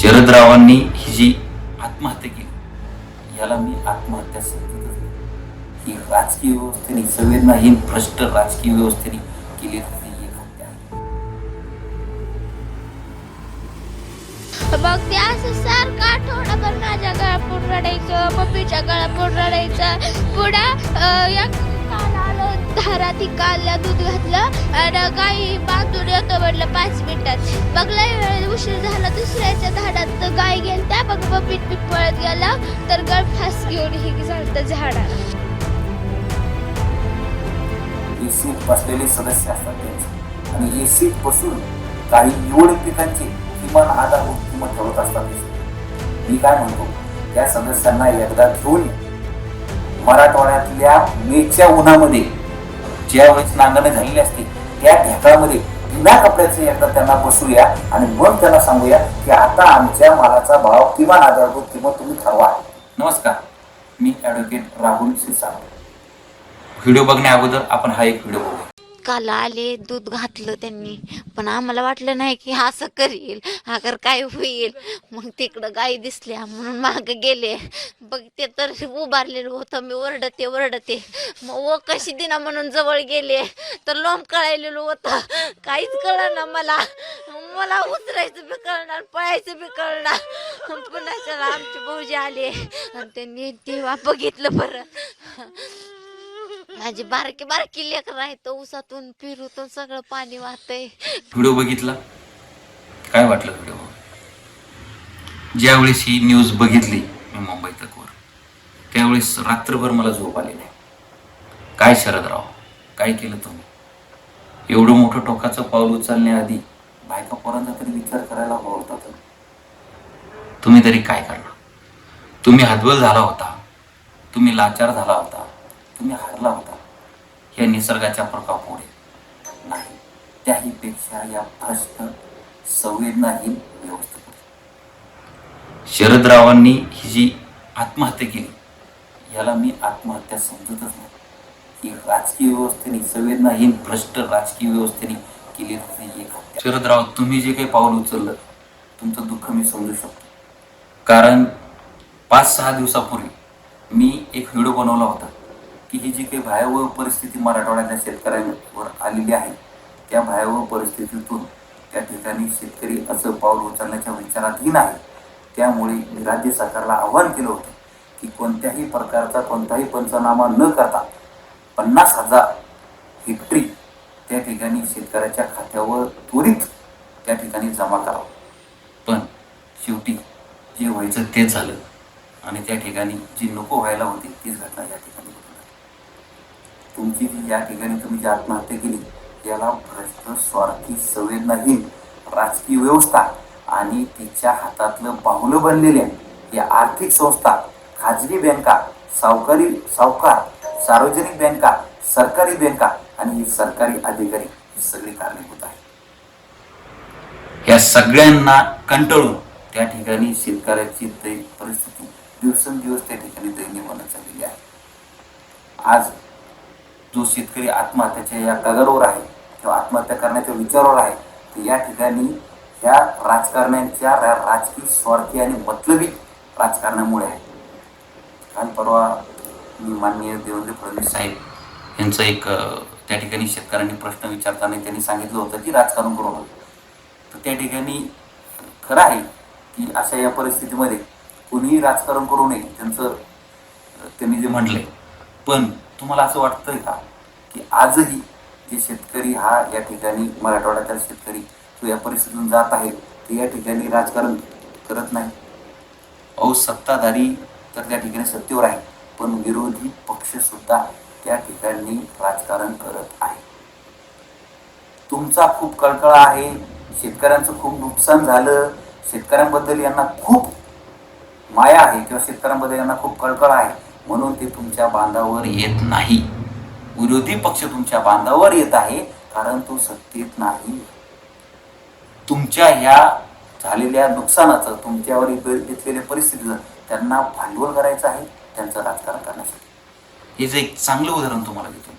शरदरावांनी ही जी आत्महत्या केली याला मी आत्महत्या ही राजकीय व्यवस्थेने संवेदनाहीन भ्रष्ट राजकीय व्यवस्थेने केली मग ते असं सारखं आठवडाभर माझ्या गळापूर रडायचं पप्पीच्या गळापूर रडायचं. पुढं एक काल आलं कालला दूध घातलं आणि गाई बांधून येतो म्हटलं पाच मिनिटात. मग लय वेळ उशीर झाला दुसऱ्याच्या झाडात गाय गेल त्या मग पप्पीत पीठ पळत गेला तर गळ फास घेऊन हे झालं तर झाडाला एसीत बसलेले सदस्य असतात त्यांचे. आणि एसीत बसून काही निवड पिकांचे किमान आधारभूत किंमत ठेवत असतात मी काय म्हणतो त्या सदस्यांना एकदा घेऊन मराठवाड्यातल्या मेच्या उन्हामध्ये ज्या वेळेस नांगरणे झालेली असते त्या ढेकळामध्ये बिना कपड्याचे एकदा त्यांना बसूया आणि मग त्यांना सांगूया की आता आमच्या मालाचा भाव किमान आधारभूत किंमत तुम्ही ठरवा. नमस्कार मी ॲडव्होकेट राहुल सिसा व्हिडिओ बघण्या अगोदर आपण हा एक व्हिडिओ बघू काला आले दूध घातलं त्यांनी. पण आम्हाला वाटलं नाही की हा असं करील अगर काय होईल. मग तिकडं गाई दिसल्या म्हणून माग गेले. बघ ते तर उभारलेलं होतं मी ओरडते ओरडते. मग ओ कशी दिना म्हणून जवळ गेले. तर लोंब कळायलेलं होतं. काहीच कळणार मला. मला उतरायचं बी कळणार पळायचं बी कळणार. पुन्हा चला आमचे भाऊजी आले. आणि त्यांनी तेव्हा बघितलं बरं. माझी बारकी बारकी लेकर आहे तो उसातून पिरूतून सगळं पाणी वाहतय. व्हिडिओ बघितला? काय वाटलं व्हिडिओ ज्यावेळेस ही न्यूज बघितली मी मुंबई तकवर त्यावेळेस रात्रभर मला झोप आली नाही. काय शरदराव? काय केलं तुम्ही? एवढं मोठं टोकाचं पाऊल उचलण्याआधी बायका पोरांचा तरी विचार करायला हवा होता तुम्ही तरी काय करणार? तुम्ही हतबल झाला होता. तुम्ही लाचार झाला होता. तुम्ही हारला होता. या निसर्गाच्या प्रकापुढे नाही. त्याही पेक्षा या भ्रष्ट संवेदनाहीन व्यवस्थेपुढे शरदरावांनी ही जी आत्महत्या केली याला मी आत्महत्या समजतच नाही. ही राजकीय व्यवस्थेने संवेदनाहीन भ्रष्ट राजकीय व्यवस्थेने केली एक शरदराव तुम्ही जे काही पाऊल उचललं तुमचं दुःख मी समजू शकतो. कारण पाच सहा दिवसापूर्वी मी एक व्हिडिओ बनवला होता. की ही जी काही भयावह परिस्थिती मराठवाड्यातल्या शेतकऱ्यांवर आलेली आहे त्या भयावह परिस्थितीतून त्या ठिकाणी शेतकरी असं पाऊल उचलण्याच्या विचारातही नाही त्यामुळे मी राज्य सरकारला आव्हान केलं होतं की कोणत्याही प्रकारचा कोणताही पंचनामा न करता पन्नास हजार हेक्टरी त्या ठिकाणी शेतकऱ्याच्या खात्यावर त्वरित त्या ठिकाणी जमा करावं. पण शेवटी जे व्हायचं तेच झालं आणि त्या ठिकाणी जी नको व्हायला होती तीच घटना या ठिकाणी तुमची जी या ठिकाणी तुम्ही जी आत्महत्या केली याला भ्रष्ट स्वार्थी संवेदनाहीन राजकीय व्यवस्था आणि तिच्या हातातलं बाहुलं बनलेल्या या आर्थिक संस्था खाजगी बँका सावकारी सावकार सार्वजनिक बँका सरकारी बँका आणि हे सरकारी अधिकारी ही सगळी कारणीभूत आहे या सगळ्यांना कंटाळून त्या ठिकाणी शेतकऱ्याची परिस्थिती दिवसेंदिवस त्या ठिकाणी दयनीय बनत चाललेली आहे. आज जो शेतकरी आत्महत्याच्या या कगारवर आहे किंवा आत्महत्या करण्याच्या विचारावर आहे तर या ठिकाणी ह्या राजकारण्यांच्या राजकीय स्वार्थी आणि मतलबी राजकारणामुळे आहे. काल परवा मी माननीय देवेंद्र फडणवीस साहेब यांचं एक त्या ठिकाणी शेतकऱ्यांनी प्रश्न विचारताना त्यांनी सांगितलं होतं की राजकारण करू नका. तर त्या ठिकाणी खरं आहे की अशा या परिस्थितीमध्ये कोणीही राजकारण करू नये त्यांचं त्यांनी जे म्हटलंय. पण तुम्हाला असं वाटतंय का की आजही जे शेतकरी हा या ठिकाणी मराठवाड्यातील शेतकरी तो या परिस्थितीतून जात आहे ते या ठिकाणी राजकारण करत नाही? अहो सत्ताधारी तर त्या ठिकाणी सत्तेवर आहे पण विरोधी पक्षसुद्धा त्या ठिकाणी राजकारण करत आहे. तुमचा खूप कळकळा आहे शेतकऱ्यांचं खूप नुकसान झालं शेतकऱ्यांबद्दल यांना खूप माया आहे किंवा शेतकऱ्यांबद्दल यांना खूप कळकळ आहे. म्हणून ते तुमच्या बांधावर येत नाही. विरोधी पक्ष तुमच्या बांधावर येत आहे कारण तो सत्तेत नाही. तुमच्या ह्या झालेल्या नुकसानाचं तुमच्यावर घेतलेल्या परिस्थितीचं त्यांना भांडवल करायचं आहे त्यांचं राजकारण करण्यासाठी. हे जे एक चांगलं उदाहरण तुम्हाला देतो.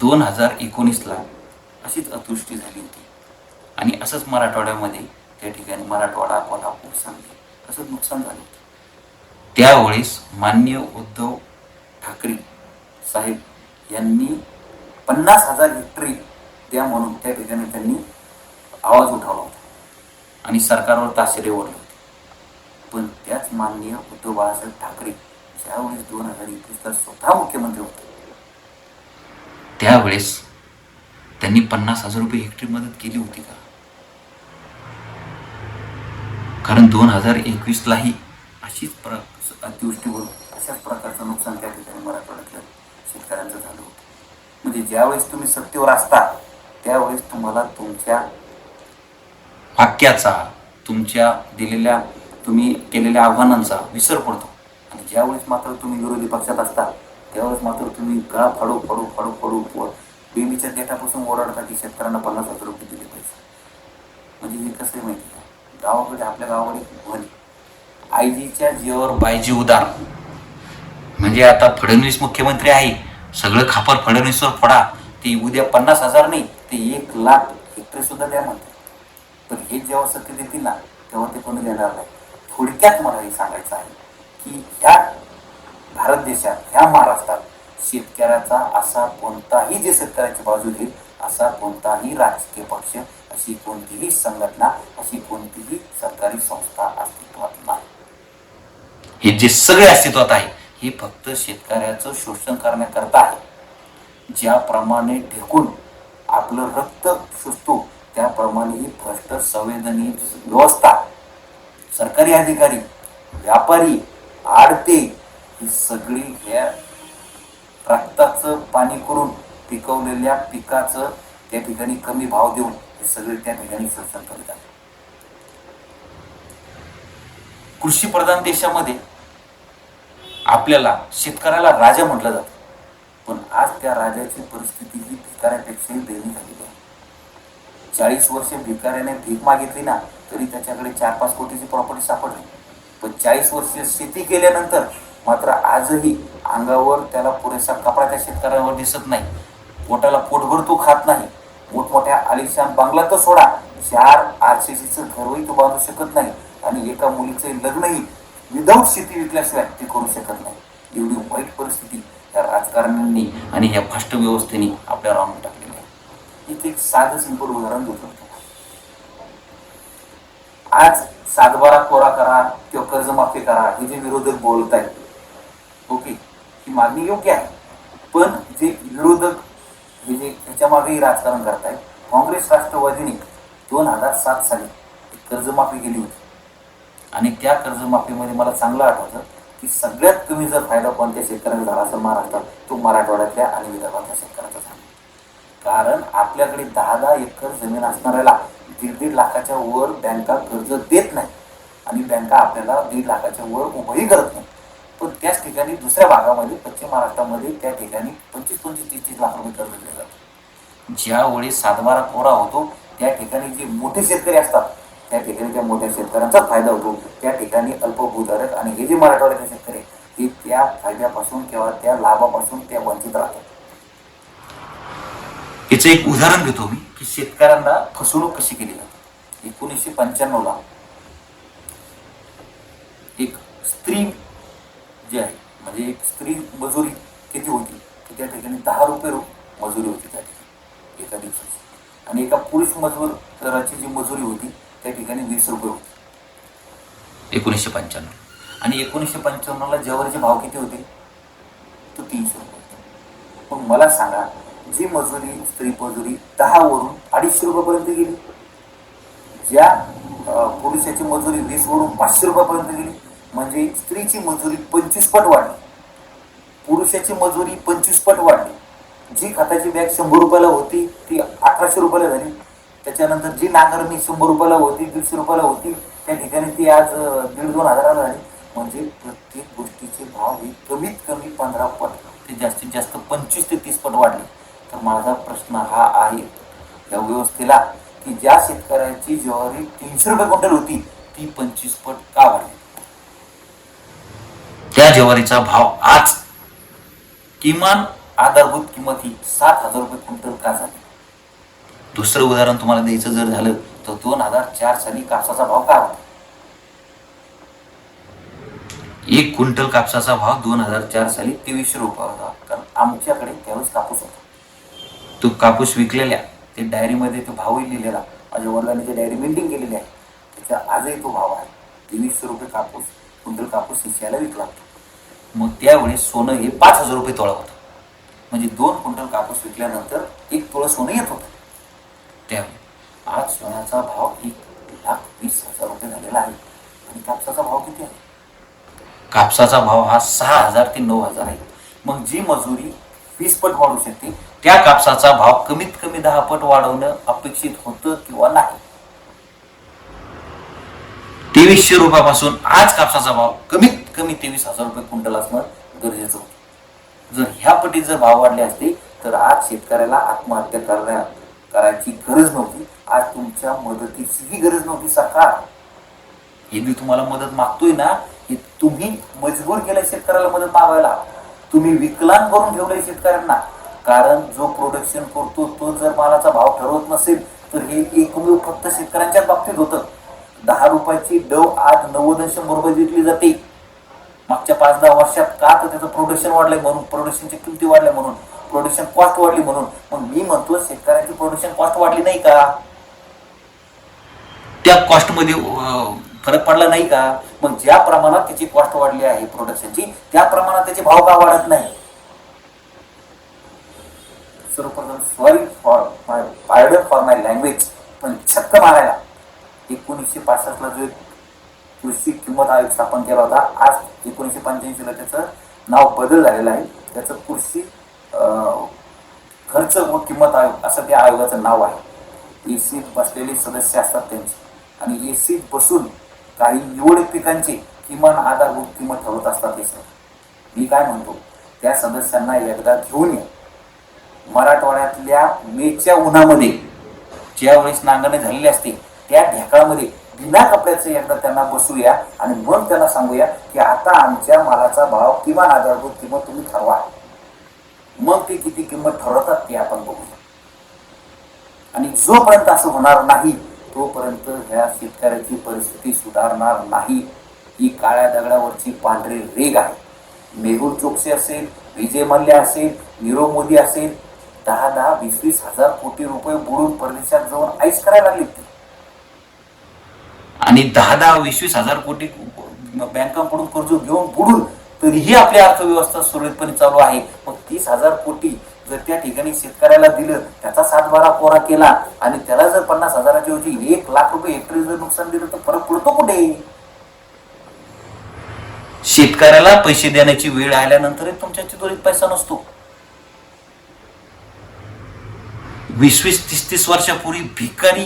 दोन हजार एकोणीसला अशीच अतुष्टी झाली होती. आणि असंच मराठवाड्यामध्ये त्या ठिकाणी मराठवाडा कोल्हापूर सांगली असंच नुकसान झालं होतं. त्यावेळेस मान्य उद्धव ठाकरे साहेब यांनी पन्नास हजार हेक्टरी द्या म्हणून त्या ठिकाणी त्यांनी आवाज उठवला होता. आणि सरकारवर ताशेरे ओढले होते. पण त्याच माननीय उद्धव बाळासाहेब ठाकरे ज्यावेळेस दोन हजार एकवीसला स्वतः मुख्यमंत्री होते त्यावेळेस त्यांनी पन्नास हजार रुपये हेक्टरी मदत केली होती का? कारण दोन हजार एकवीसलाही अशीच प्र अतिवृष्टी होऊन अशाच प्रकारचं नुकसान त्या ठिकाणी मराठवाड्यातल्या शेतकऱ्यांचं झालं होतं. म्हणजे ज्यावेळेस तुम्ही सत्तेवर असता त्यावेळेस तुम्हाला तुमच्या वाक्याचा तुमच्या दिलेल्या तुम्ही केलेल्या आव्हानांचा विसर पडतो. आणि ज्यावेळेस मात्र तुम्ही विरोधी पक्षात असता त्यावेळेस मात्र तुम्ही गळा फाडू फाडू फाडू फाडू व बेबीच्या देठापासून ओरडता की शेतकऱ्यांना पन्नास हजार रुपये दिले पाहिजे म्हणजे हे कसं आहे माहिती आहे गावाकडे आपल्या गावाकडे एक म्हण आईजीच्या जीवावर बायजी उदार. म्हणजे आता फडणवीस मुख्यमंत्री आहे सगळं खापर फडणवीसवर पडा ते उद्या पन्नास हजार नाही ते एक लाख हेक्टरी सुद्धा द्या म्हणतात पण हे जेव्हा सत्य देतील ना तेव्हा ते कोणी देणार नाही. थोडक्यात मला हे सांगायचं आहे की ह्या भारत देशात ह्या महाराष्ट्रात शेतकऱ्याचा असा कोणताही जे शेतकऱ्याची बाजू घेईल असा कोणताही राजकीय पक्ष अशी कोणतीही संघटना अशी कोणतीही सरकारी संस्था अस्तित्वात नाही. हे जे सगळे अस्तित्वात आहे हे फक्त शेतकऱ्याचं शोषण करण्याकरता आहे. ज्याप्रमाणे ढेकून आपलं रक्त शोषतो त्याप्रमाणे ही भ्रष्ट संवेदनीय व्यवस्था. सरकारी अधिकारी व्यापारी आडते ही सगळी ह्या रक्ताचं पाणी करून पिकवलेल्या पिकाचं त्या ठिकाणी कमी भाव देऊन हे सगळे त्या ठिकाणी शोषण करतात. आहे कृषी प्रधान देशामध्ये आपल्याला शेतकऱ्याला राजा म्हटलं जातं. पण आज त्या राजाची परिस्थिती ही भिकाऱ्यापेक्षाही दैनिक झालेली आहे. चाळीस वर्ष भिकाऱ्याने भीक मागितली ना तरी त्याच्याकडे चार पाच कोटीची प्रॉपर्टी सापडली. पण चाळीस वर्ष शेती केल्यानंतर मात्र आजही अंगावर त्याला पुरेसा कपडा त्या शेतकऱ्यावर दिसत नाही. पोटाला पोटभर तो खात नाही. मोठमोठ्या आलिशान बांगला तर सोडा. चार आरसीसीचं घरही तो बांधू शकत नाही. आणि एका मुलीचे लग्नही विदाऊट शेती विकल्याशिवाय ते करू शकत नाही. एवढी वाईट परिस्थिती या राजकारण्यांनी आणि या भ्रष्ट व्यवस्थेने आपल्याला आणून टाकलेली आहे. इथे एक साधं सिंपल उदाहरण देऊ शकतो आज सातबारा कोरा करा किंवा कर्जमाफी करा हे जे विरोधक बोलत आहेत ओके ही मागणी योग्य आहे. पण जे विरोधक हे जे त्याच्यामागेही राजकारण करतायत काँग्रेस राष्ट्रवादीने दोन हजार सात साली कर्जमाफी केली होती. आणि त्या कर्जमाफीमध्ये मला चांगलं आठवतं की सगळ्यात कमी जर फायदा कोणत्या शेतकऱ्याचा झाला असेल महाराष्ट्रात तो मराठवाड्यातल्या आणि विदर्भातल्या शेतकऱ्याचा झाला. कारण आपल्याकडे दहा दहा एकर जमीन असणाऱ्याला दीड दीड लाखाच्या वर बँका कर्ज देत नाही आणि बँका आपल्याला दीड लाखाच्या वर उभंही करत नाही पण त्याच ठिकाणी दुसऱ्या भागामध्ये पश्चिम महाराष्ट्रामध्ये त्या ठिकाणी पंचवीस पंचवीस तीस तीस लाख रुपये कर्ज दिले जातात. ज्यावेळी सातबारा कोरा होतो त्या ठिकाणी जे मोठे शेतकरी असतात त्या ठिकाणी त्या मोठ्या शेतकऱ्यांचा फायदा होतो. त्या ठिकाणी अल्पभूधारक आणि हे जे मराठवाड्याचे शेतकरी हे त्या फायद्यापासून किंवा त्या लाभापासून त्या वंचित राहतात. याचं एक उदाहरण घेतो मी की शेतकऱ्यांना फसवणूक कशी केली जाते? एकोणीसशे पंच्याण्णवला एक स्त्री जी आहे म्हणजे एक स्त्री मजुरी किती होती? की त्या ठिकाणी दहा रुपये मजुरी होती त्या ठिकाणी एका दिवसाची. आणि एका पुरुष मजुराची जी मजुरी होती ठिकाणी वीस रुपये होती. एकोणीसशे पंच्याण्णव. आणि एकोणीसशे पंच्याण्णवला ज्वारीचे भाव किती होते? तो तीनशे रुपये होते. मग मला सांगा जी मजुरी स्त्री मजुरी दहावरून अडीचशे रुपयापर्यंत गेली. ज्या पुरुषाची मजुरी वीस वरून पाचशे रुपयापर्यंत गेली. म्हणजे स्त्रीची मजुरी पंचवीस पट वाढली. पुरुषाची मजुरी पंचवीस पट वाढली. जी खताची बॅग शंभर रुपयाला होती ती अठराशे रुपयाला झाली. त्याच्यानंतर जी नांगरणी शंभर रुपयाला होती दीडशे रुपयाला होती त्या ठिकाणी ती आज दीड दोन हजाराला झाली. म्हणजे प्रत्येक गोष्टीचे भाव हे कमीत कमी पंधरा पट ते जास्तीत जास्त पंचवीस ते तीस पट वाढले. तर माझा प्रश्न हा आहे या व्यवस्थेला की ज्या शेतकऱ्याची ज्वारी तीनशे रुपये क्विंटल होती ती पंचवीस पट का वाढली? त्या ज्वारीचा भाव आज किमान आधारभूत किंमत ही सात हजार रुपये क्विंटल का झाली? दुसरं उदाहरण तुम्हाला द्यायचं जर झालं तर दोन हजार चार साली कापसाचा भाव काय होता? एक क्विंटल कापसाचा भाव दोन हजार चार साली तेवीसशे रुपये होता कारण आमच्याकडे त्यावेळेस कापूस होता. तो कापूस विकलेल्या ते डायरीमध्ये तो भावही लिहिलेला माझ्या वडिलांनी ते डायरी मेंटेन केलेली आहे. त्याचा आजही तो भाव आहे. तेवीसशे रुपये कापूस क्विंटल कापूस शिशायला विकला होता. मग त्यावेळेस सोनं हे पाच हजार रुपये तोळा होतं. म्हणजे दोन क्विंटल कापूस विकल्यानंतर एक तोळा सोनं येत होतं. त्यामुळे आज सोन्याचा भाव एक लाख वीस हजार रुपये झालेला आहे. आणि कापसाचा भाव किती आहे? कापसाचा भाव हा सहा हजार ते नऊ हजार आहे. मग जी मजुरी वीस पट वाढू शकते त्या कापसाचा भाव कमीत कमी दहा पट वाढवणं अपेक्षित होतं किंवा नाही? तेवीसशे रुपयापासून आज कापसाचा भाव कमीत कमी तेवीस हजार रुपये क्विंटल असणं गरजेचं होतं. जर ह्या पटीत जर भाव वाढले असते तर आज शेतकऱ्याला आत्महत्या करण्या करायची गरज नव्हती. आज तुमच्या मदतीचीही गरज नव्हती सरकार. हे मी तुम्हाला मदत मागतोय ना हे तुम्ही मजबूर केलं शेतकऱ्याला मदत मागायला. तुम्ही विकलांग करून ठेवलंय शेतकऱ्यांना. कारण जो प्रोडक्शन करतो तो जर मालाचा भाव ठरवत नसेल तर हे एकमेव फक्त शेतकऱ्यांच्याच बाबतीत होतं. दहा रुपयाची डव आज नव्वद आणि शंभर रुपये विकली जाते. मागच्या पाच दहा वर्षात का तर त्याचं प्रोडक्शन वाढलंय म्हणून प्रोडक्शनच्या किमती वाढल्या म्हणून. प्रोडक्शन कॉस्ट वाढली म्हणून. मग मी म्हणतो शेतकऱ्यांची प्रोडक्शन कॉस्ट वाढली नाही का? त्या कॉस्टमध्ये फरक पडला नाही का? मग ज्या प्रमाणात त्याची कॉस्ट वाढली आहे प्रोडक्शनची त्या प्रमाणात त्याचे भाव का वाढत नाही? सर्वप्रथम sorry for my pardon for my language पण छक्क मारायला. एकोणीसशे पासष्टला जो कृषी किंमत आयोग स्थापन केला होता आज एकोणीसशे पंच्याऐंशीला त्याचं नाव बदल झालेलं आहे. त्याचं कृषी खर्च व किंमत आयोग असं त्या आयोगाचं नाव आहे. ए सीत बसलेले सदस्य असतात त्यांचे. आणि ए सीत बसून काही निवडक पिकांची किमान आधारभूत किंमत ठरवत असतात हे सर. मी काय म्हणतो? त्या सदस्यांना एकदा घेऊन ये. मराठवाड्यातल्या मेच्या उन्हामध्ये ज्यावेळेस नांगरणे झालेली असते त्या ढेकळामध्ये बिना कपड्याचं एकदा त्यांना बसूया आणि मग त्यांना सांगूया की आता आमच्या मालाचा भाव किमान आधारभूत किंमत तुम्ही ठरवा. मग ते किती किंमत ठरवतात ते आपण बघूया आणि जोपर्यंत असं होणार नाही तोपर्यंत ह्या शेतकऱ्याची परिस्थिती सुधारणार नाही. ही काळ्या दगडावरची पांढरी रेग आहे. मेहुल चोक्सी असेल विजय मल्ल्या असेल नीरव मोदी असेल दहा दहा वीस वीस हजार कोटी रुपये बुडून परदेशात जाऊन आईस करायला लागले ते. आणि दहा दहा वीस वीस हजार कोटी बँकांकडून कर्ज घेऊन बुडून तरीही आपली अर्थव्यवस्था सुरळीतपणे चालू आहे. मग तीस हजार कोटी जर त्या ठिकाणी शेतकऱ्याला दिलं त्याचा सातबारा कोरा केला आणि त्याला जर पन्नास हजाराच्या ऐवजी एक लाख रुपये हेक्टरी जर नुकसान दिलं तर फरक पडतो कुठे? शेतकऱ्याला पैसे देण्याची वेळ आल्यानंतरही तुमच्या चितोरीत पैसा नसतो. वीस वीस तीस तीस वर्षापूर्वी भिकारी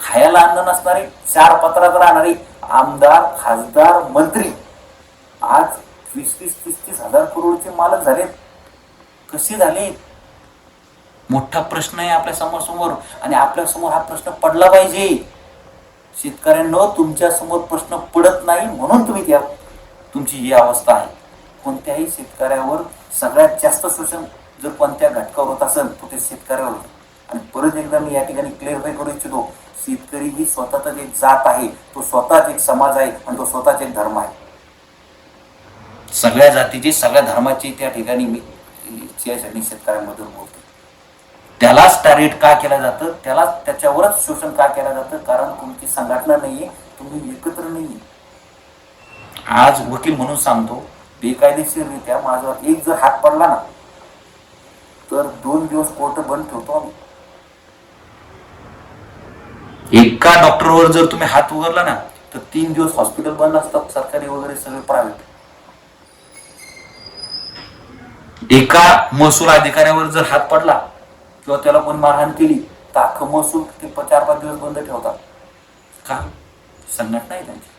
खायला अन्न नसणारे चार पत्रात राहणारे आमदार खासदार मंत्री आज वीस वीस तीस तीस हजार करोडचे मालक झालेत. कसे झाले? मोठा प्रश्न आहे आपल्यासमोर समोर आणि आपल्यासमोर हा प्रश्न पडला पाहिजे. शेतकऱ्यांना तुमच्यासमोर प्रश्न पडत नाही म्हणून तुम्ही त्या तुमची ही अवस्था आहे. कोणत्याही शेतकऱ्यावर सगळ्यात जास्त शोषण जर कोणत्या घटकावर होत असेल तर ते शेतकऱ्यावर आणि परत एकदा मी या ठिकाणी क्लिअरफाय करू इच्छितो शेतकरी ही स्वतःचाच एक जात आहे. तो स्वतःच एक समाज आहे आणि तो स्वतःच एक धर्म आहे. सगळ्या जातीची सगळ्या धर्माची त्या ठिकाणी मी यासाठी शेतकऱ्यांमधून बोलतो त्यालाच टार्गेट का केलं जातं? त्याला त्याच्यावरच शोषण का केलं जातं? कारण तुमची संघटना नाहीये तुम्ही एकत्र नाहीये. आज वकील म्हणून सांगतो बेकायदेशीररित्या माझ्यावर एक जर हात पडला ना तर दोन दिवस कोर्ट बंद ठेवतो आम्ही. एका डॉक्टरवर जर तुम्ही हात उघडला ना तर तीन दिवस हॉस्पिटल बंद असतात सरकारी वगैरे सगळे प्रायव्हेट एका महसूल अधिकाऱ्यावर जर हात पडला किंवा त्याला कोणी मारहाण केली तर अख्खं महसूल ते प- चार पाच दिवस बंद ठेवतात. का? संघटना आहे त्यांची.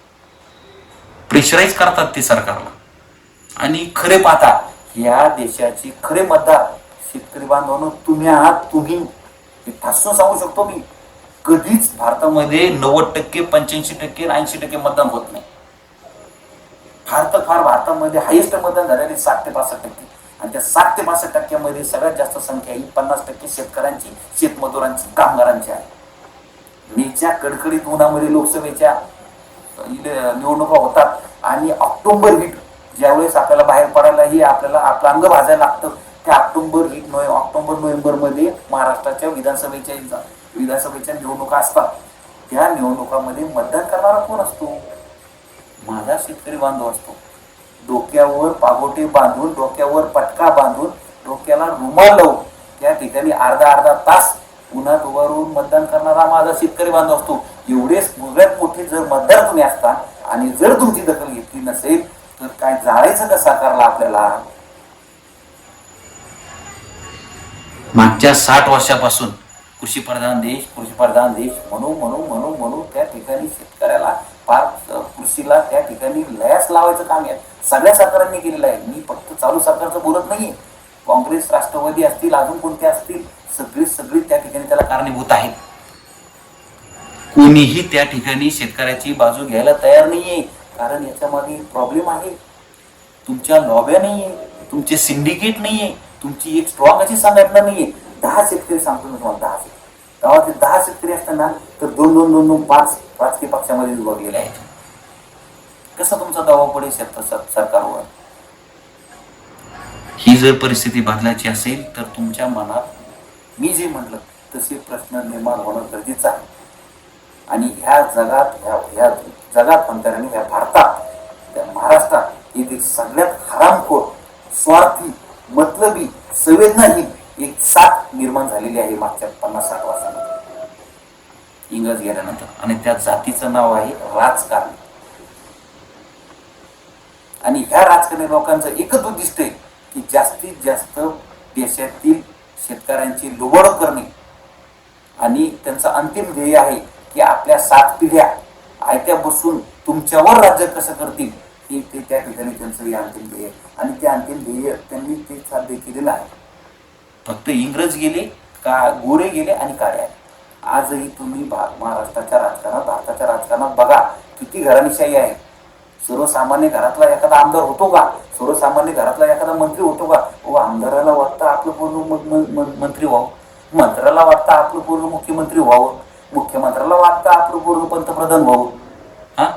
प्रेशराईज करतात ते सरकारला. आणि खरे पाहता या देशाची खरे मतदार शेतकरी बांधवांनो तुम्ही आहात तुम्ही. ठासून सांगू शकतो मी. कधीच भारतामध्ये नव्वद टक्के पंच्याऐंशी टक्के ऐंशी टक्के मतदान होत नाही. फार तर फार भारतामध्ये हायेस्ट मतदान झालेले साठ ते पासष्ट टक्के. आणि त्या सात ते बासष्ट टक्क्यामध्ये सगळ्यात जास्त संख्या ही पन्नास टक्के शेतकऱ्यांची शेतमजुरांची कामगारांची आहे. मेच्या कडकडीत उन्हामध्ये लोकसभेच्या निवडणुका होतात आणि ऑक्टोबर हिट ज्यावेळेस आपल्याला बाहेर पडायलाही आपल्याला आपलं अंग भाजायला लागतं त्या ऑक्टोबर हिट नोव्हे ऑक्टोबर नोव्हेंबरमध्ये महाराष्ट्राच्या विधानसभेच्या विधानसभेच्या निवडणुका असतात. त्या निवडणुकामध्ये मतदान करणारा कोण असतो? माझा शेतकरी बांधव असतो. डोक्यावर पागोटे बांधून डोक्यावर पटका बांधून डोक्याला रुमाल लावून त्या ठिकाणी अर्धा अर्धा तास उन्हात उभा राहून मतदान करणारा माझा शेतकरी बांधव असतो. एवढे सगळ्यात मोठे जर मतदार तुम्ही असता आणि जर तुमची दखल घेतली नसेल तर काय जाळायचं का साकारला आपल्याला? मागच्या साठ वर्षापासून कृषी प्रधान देश कृषी प्रधान देश म्हणू म्हणू म्हणू म्हणू त्या ठिकाणी शेतकऱ्याला फार कृषीला त्या ठिकाणी लयास लावायचं काम आहे. सगळ्या सरकारांनी केलेलं आहे. मी फक्त चालू सरकारचं बोलत नाहीये. काँग्रेस राष्ट्रवादी असतील अजून कोणते असतील सगळी सगळी त्या ठिकाणी त्याला कारणीभूत आहेत. कोणीही त्या ठिकाणी शेतकऱ्याची बाजू घ्यायला तयार नाहीये. कारण याच्यामध्ये प्रॉब्लेम आहे. तुमच्या लॉब्या नाहीये. तुमचे सिंडिकेट नाहीये. तुमची एक स्ट्रॉंग अशी संघटना नाहीये. दहा शेतकरी सांगतो मी तुम्हाला दहा शेतकरी गावात दहा शेतकरी असताना तर दोन दोन दोन दोन पाच राजकीय पक्षामध्ये विभागलेले आहेत. कसा तुमचा दावा पडेल सरकारवर? ही जर परिस्थिती बदलायची असेल तर तुमच्या मनात मी जे म्हटलं तसे प्रश्न निर्माण होणं गरजेचं आहे. आणि ह्या जगात ह्या ह्या जगात म्हणतात आणि ह्या भारतात त्या महाराष्ट्रात येथील सगळ्यात हरामखोर स्वार्थी मतलबी संवेदनाहीन एक साथ निर्माण झालेली आहे मागच्या पन्नास साठ वर्षामध्ये. इंग्रज गेल्यानंतर. आणि त्या जातीचं नाव आहे राजकारण. आणि ह्या राजकारणी लोकांचं एकच उद्दिष्ट आहे की जास्तीत जास्त देशातील शेतकऱ्यांची लुबड करणे. आणि त्यांचं अंतिम ध्येय आहे की आपल्या सात पिढ्या आयत्या बसून तुमच्यावर राज्य कसं करतील हे ते त्या ठिकाणी त्यांचं हे अंतिम ध्येय आणि ते अंतिम ध्येय त्यांनी ते साध्य केलेलं आहे. फक्त इंग्रज गेले का गोरे गेले आणि काळे आले. आजही तुम्ही भा महाराष्ट्राच्या राजकारणात भारताच्या राजकारणात बघा किती घराणीशाही आहे. सर्वसामान्य घरातला एखादा आमदार होतो का? सर्वसामान्य घरातला एखादा मंत्री होतो का? व आमदाराला वाटतं आपलं पूर्ण म- मंत्री व्हावं. मंत्र्याला वाटतं आपलं पूर्ण मुख्यमंत्री व्हावं. मुख्यमंत्र्याला वाटतं आपलं पूर्ण पंतप्रधान व्हावं. हां?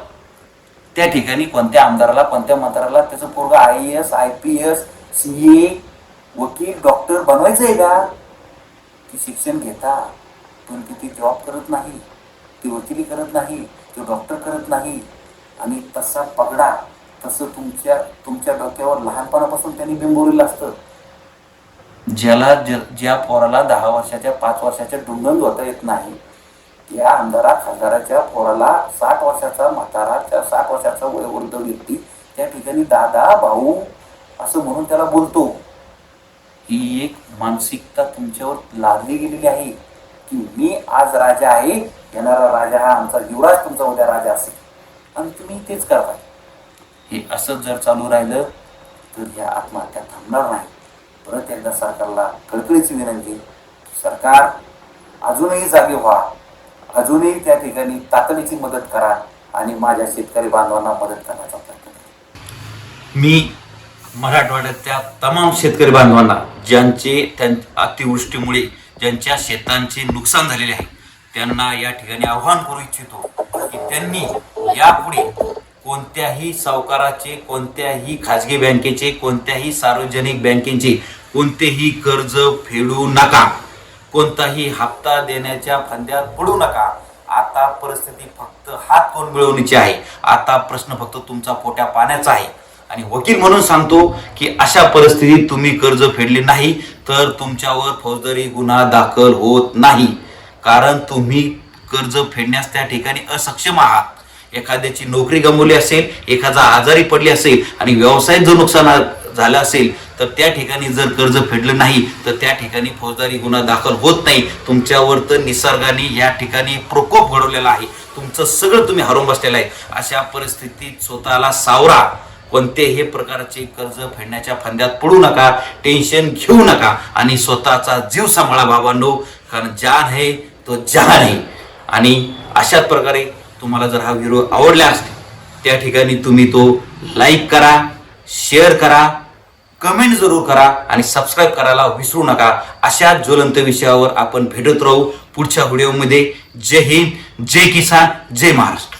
त्या ठिकाणी कोणत्या आमदाराला कोणत्या मंत्र्याला त्याचं पूर्ण I A S I P S C A वकील डॉक्टर बनवायचं आहे का? ती शिक्षण घेता पण ती जॉब करत नाही. ती वकिली करत नाही तो डॉक्टर करत नाही. आणि तसा पगडा तसं तुमच्या तुमच्या डोक्यावर लहानपणापासून त्यांनी बिंबवलेलं असतं. ज्याला ज- ज्या पोराला दहा वर्षाच्या पाच वर्षाच्या डुंगण होता येत नाही या आमदारा खासदाराच्या पोराला साठ वर्षाचा म्हातारा त्या साठ वर्षाचा वयोवृद्ध व्यक्ती त्या ठिकाणी दादा भाऊ असं म्हणून त्याला बोलतो. ही एक मानसिकता तुमच्यावर लादली गेलेली आहे की मी आज राजा आहे येणारा राजा हा आमचा युवराज तुमचा उद्या राजा असेल. आणि तुम्ही तेच करताय. हे असंच जर चालू राहिलं तर ह्या आत्महत्या थांबणार नाही. परत एकदा सरकारला कळकळीची विनंती सरकार अजूनही जागे व्हा. अजूनही त्या ठिकाणी तातडीची मदत करा आणि माझ्या शेतकरी बांधवांना मदत करण्याचा प्रयत्न करा. मी मराठवाड्यातल्या तमाम शेतकरी बांधवांना ज्यांचे त्यां अतिवृष्टीमुळे ज्यांच्या शेतांचे नुकसान झालेले आहे त्यांना या ठिकाणी आव्हान करू इच्छितो की त्यांनी यापुढे कोणत्याही सावकाराचे कोणत्याही खाजगी बँकेचे कोणत्याही सार्वजनिक बँकेचे कोणतेही कर्ज फेडू नका. कोणताही हप्ता देण्याच्या फंद्यात पडू नका. आता परिस्थिती फक्त हात कोण मिळवण्याची आहे? आता प्रश्न फक्त तुमचा पोट्या पाण्याचा आहे. आणि वकील म्हणून सांगतो की अशा परिस्थितीत तुम्ही कर्ज फेडले नाही तर तुमच्यावर फौजदारी गुन्हा दाखल होत नाही. कारण तुम्ही कर्ज फेडण्यास त्या ठिकाणी असक्षम आहात. एखाद्याची नोकरी गमावली असेल एखादा आजारी पडली असेल आणि व्यवसायात जर नुकसान झालं असेल तर त्या ठिकाणी जर कर्ज फेडलं नाही तर त्या ठिकाणी फौजदारी गुन्हा दाखल होत नाही. तुमच्यावर तर निसर्गाने या ठिकाणी प्रकोप घडवलेला आहे. तुमचं सगळं तुम्ही हरवून बसलेलं आहे. अशा परिस्थितीत स्वतःला सावरा. कोणतेही प्रकारचे कर्ज फेडण्याच्या फंद्यात पडू नका टेन्शन घेऊ नका आणि स्वतःचा जीव सांभाळा बाबांनो कारण जान आहे तो जान आहे. आणि अशाच प्रकारे तुम्हाला जर हा व्हिडिओ आवडला असेल त्या ठिकाणी तुम्ही तो लाईक करा शेअर करा कमेंट जरूर करा आणि सबस्क्राईब करायला विसरू नका. अशा ज्वलंत विषयावर आपण भेटत राहू पुढच्या व्हिडिओमध्ये. जय हिंद जय किसान जय महाराष्ट्र.